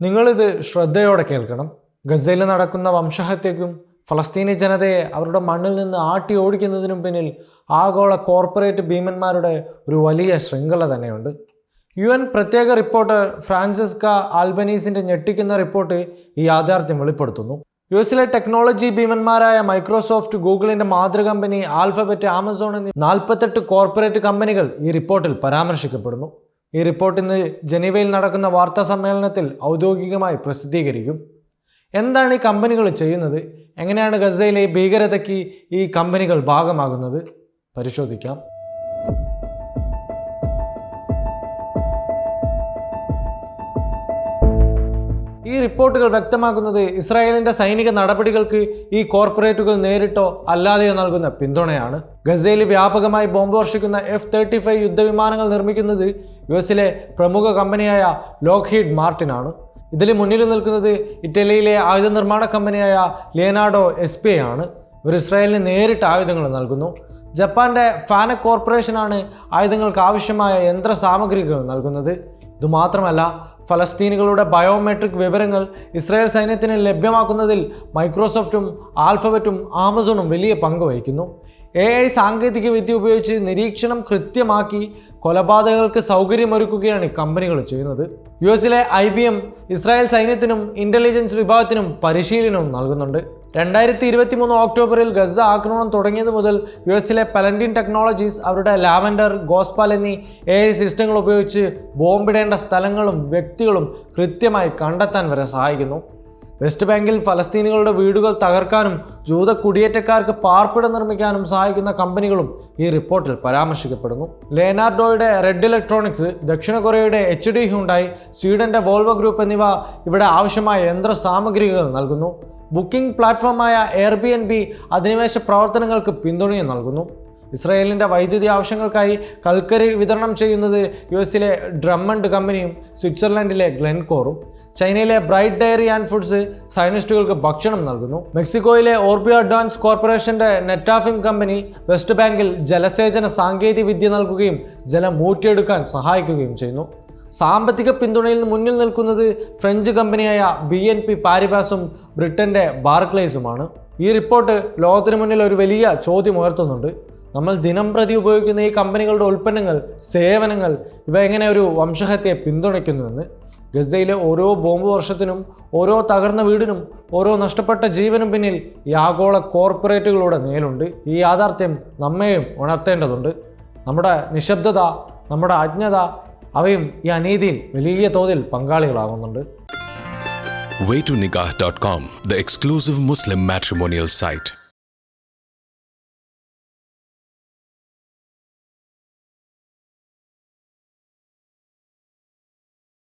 നിങ്ങളിത് ശ്രദ്ധയോടെ കേൾക്കണം. ഗസയിൽ നടക്കുന്ന വംശഹത്യക്കും ഫലസ്തീനി ജനതയെ അവരുടെ മണ്ണിൽ നിന്ന് ആട്ടി ഓടിക്കുന്നതിനും പിന്നിൽ ആഗോള കോർപ്പറേറ്റ് ഭീമന്മാരുടെ ഒരു വലിയ ശൃംഖല തന്നെയുണ്ട്. യു എൻ പ്രത്യേക റിപ്പോർട്ടർ ഫ്രാൻസിസ്ക ആൽബനീസിന്റെ ഞെട്ടിക്കുന്ന റിപ്പോർട്ട് ഈ യാഥാർത്ഥ്യം വെളിപ്പെടുത്തുന്നു. യു എസിലെ ടെക്നോളജി ഭീമന്മാരായ മൈക്രോസോഫ്റ്റ് ഗൂഗിളിന്റെ മാതൃ കമ്പനി ആൽഫബറ്റ് ആമസോൺ എന്നീ നാൽപ്പത്തെട്ട് കോർപ്പറേറ്റ് കമ്പനികൾ ഈ റിപ്പോർട്ടിൽ പരാമർശിക്കപ്പെടുന്നു. ഈ റിപ്പോർട്ട് ഇന്ന് ജനീവയിൽ നടക്കുന്ന വാർത്താ സമ്മേളനത്തിൽ ഔദ്യോഗികമായി പ്രസിദ്ധീകരിക്കും. എന്താണ് ഈ കമ്പനികൾ ചെയ്യുന്നത്? എങ്ങനെയാണ് ഗസയിലെ ഭീകരതയ്ക്ക് ഈ കമ്പനികൾ ഭാഗമാകുന്നത്? പരിശോധിക്കാം. ഈ റിപ്പോർട്ടുകൾ വ്യക്തമാക്കുന്നത് ഇസ്രായേലിന്റെ സൈനിക നടപടികൾക്ക് ഈ കോർപ്പറേറ്റുകൾ നേരിട്ടോ അല്ലാതെയോ നൽകുന്ന പിന്തുണയാണ്. ഗസയിൽ വ്യാപകമായി ബോംബ് വർഷിക്കുന്ന എഫ് തേർട്ടി ഫൈവ് യുദ്ധവിമാനങ്ങൾ നിർമ്മിക്കുന്നത് യു എസിലെ പ്രമുഖ കമ്പനിയായ ലോക്ഹീഡ് മാർട്ടിനാണ്. ഇതിൽ മുന്നിൽ നിൽക്കുന്നത് ഇറ്റലിയിലെ ആയുധ നിർമ്മാണ കമ്പനിയായ ലിയനാർഡോ എസ് പി ആണ് ഇവർ ഇസ്രായേലിന് നേരിട്ട് ആയുധങ്ങൾ നൽകുന്നു. ജപ്പാന്റെ ഫാനക് കോർപ്പറേഷനാണ് ആയുധങ്ങൾക്ക് ആവശ്യമായ യന്ത്ര സാമഗ്രികൾ നൽകുന്നത്. ഇതുമാത്രമല്ല ഫലസ്തീനുകളുടെ ബയോമെട്രിക് വിവരങ്ങൾ ഇസ്രായേൽ സൈന്യത്തിന് ലഭ്യമാക്കുന്നതിൽ മൈക്രോസോഫ്റ്റും ആൽഫബറ്റും ആമസോണും വലിയ പങ്ക് വഹിക്കുന്നു. എ ഐ സാങ്കേതിക വിദ്യ ഉപയോഗിച്ച് നിരീക്ഷണം കൃത്യമാക്കി കൊലപാതകങ്ങൾക്ക് സൗകര്യമൊരുക്കുകയാണ് കമ്പനികൾ ചെയ്യുന്നത്. യു എസിലെ ഐ ബി എം ഇസ്രായേൽ സൈന്യത്തിനും ഇന്റലിജൻസ് വിഭാഗത്തിനും പരിശീലനവും നൽകുന്നുണ്ട്. രണ്ടായിരത്തി ഇരുപത്തി മൂന്ന് ഒക്ടോബറിൽ ഗസ ആക്രമണം തുടങ്ങിയത് മുതൽ യു എസിലെ പലൻഡിൻ ടെക്നോളജീസ് അവരുടെ ലാവൻഡർ ഗോസ്പാൽ എന്നീ ഐ സിസ്റ്റങ്ങൾ ഉപയോഗിച്ച് ബോംബിടേണ്ട സ്ഥലങ്ങളും വ്യക്തികളും കൃത്യമായി കണ്ടെത്താൻ വരെ സഹായിക്കുന്നു. വെസ്റ്റ് ബാങ്കിൽ ഫലസ്തീനികളുടെ വീടുകൾ തകർക്കാനും ജൂത കുടിയേറ്റക്കാർക്ക് പാർപ്പിടം നിർമ്മിക്കാനും സഹായിക്കുന്ന കമ്പനികളും ഈ റിപ്പോർട്ടിൽ പരാമർശിക്കപ്പെടുന്നു. ലേനാർഡോയുടെ റെഡ് ഇലക്ട്രോണിക്സ് ദക്ഷിണ കൊറിയയുടെ എച്ച് ഡി ഹ്യുണ്ടായി സ്വീഡന്റെ വോൾവോ ഗ്രൂപ്പ് എന്നിവ ഇവിടെ ആവശ്യമായ യന്ത്ര സാമഗ്രികൾ നൽകുന്നു. ബുക്കിംഗ് പ്ലാറ്റ്ഫോമായ എയർ ബി എൻ ബി അധിനിവേശ പ്രവർത്തനങ്ങൾക്ക് പിന്തുണയും നൽകുന്നു. ഇസ്രായേലിന്റെ വൈദ്യുതി ആവശ്യങ്ങൾക്കായി കൽക്കരി വിതരണം ചെയ്യുന്നത് യു എസിലെ ഡ്രമ്മണ്ട് കമ്പനിയും സ്വിറ്റ്സർലൻഡിലെ ഗ്ലെൻകോറും ചൈനയിലെ ബ്രൈറ്റ് ഡയറി ആൻഡ് ഫുഡ്സ് സയനിസ്റ്റുകൾക്ക് ഭക്ഷണം നൽകുന്നു. മെക്സിക്കോയിലെ ഓർബിയ അഡ്വാൻസ് കോർപ്പറേഷന്റെ നെറ്റാഫിം കമ്പനി വെസ്റ്റ് ബാങ്കിൽ ജലസേചന സാങ്കേതിക വിദ്യ നൽകുകയും ജലം ഊറ്റിയെടുക്കാൻ സഹായിക്കുകയും ചെയ്യുന്നു. സാമ്പത്തിക പിന്തുണയിൽ മുന്നിൽ നിൽക്കുന്നത് ഫ്രഞ്ച് കമ്പനിയായ ബി എൻ പി പാരിബാസും ബ്രിട്ടന്റെ ബാർക്ലേസുമാണ്. ഈ റിപ്പോർട്ട് ലോകത്തിന് മുന്നിൽ ഒരു വലിയ ചോദ്യം ഉയർത്തുന്നുണ്ട്. നമ്മൾ ദിനം പ്രതി ഉപയോഗിക്കുന്ന ഈ കമ്പനികളുടെ ഉൽപ്പന്നങ്ങൾ സേവനങ്ങൾ ഇവ എങ്ങനെ ഒരു വംശഹത്യയെ പിന്തുണയ്ക്കുന്നുവെന്ന് ഗസയിലെ ഓരോ ബോംബ് വർഷത്തിനും ഓരോ തകർന്ന വീടിനും ഓരോ നഷ്ടപ്പെട്ട ജീവനും പിന്നിൽ ഈ ആഗോള കോർപ്പറേറ്റുകളുടെ നേലുണ്ട് ഈ യാഥാർത്ഥ്യം നമ്മെയും ഉണർത്തേണ്ടതുണ്ട് നമ്മുടെ നിശബ്ദത നമ്മുടെ അജ്ഞത അവയും ഈ അനീതിയിൽ വലിയ തോതിൽ പങ്കാളികളാകുന്നുണ്ട് waytonikah.com, the exclusive Muslim matrimonial site.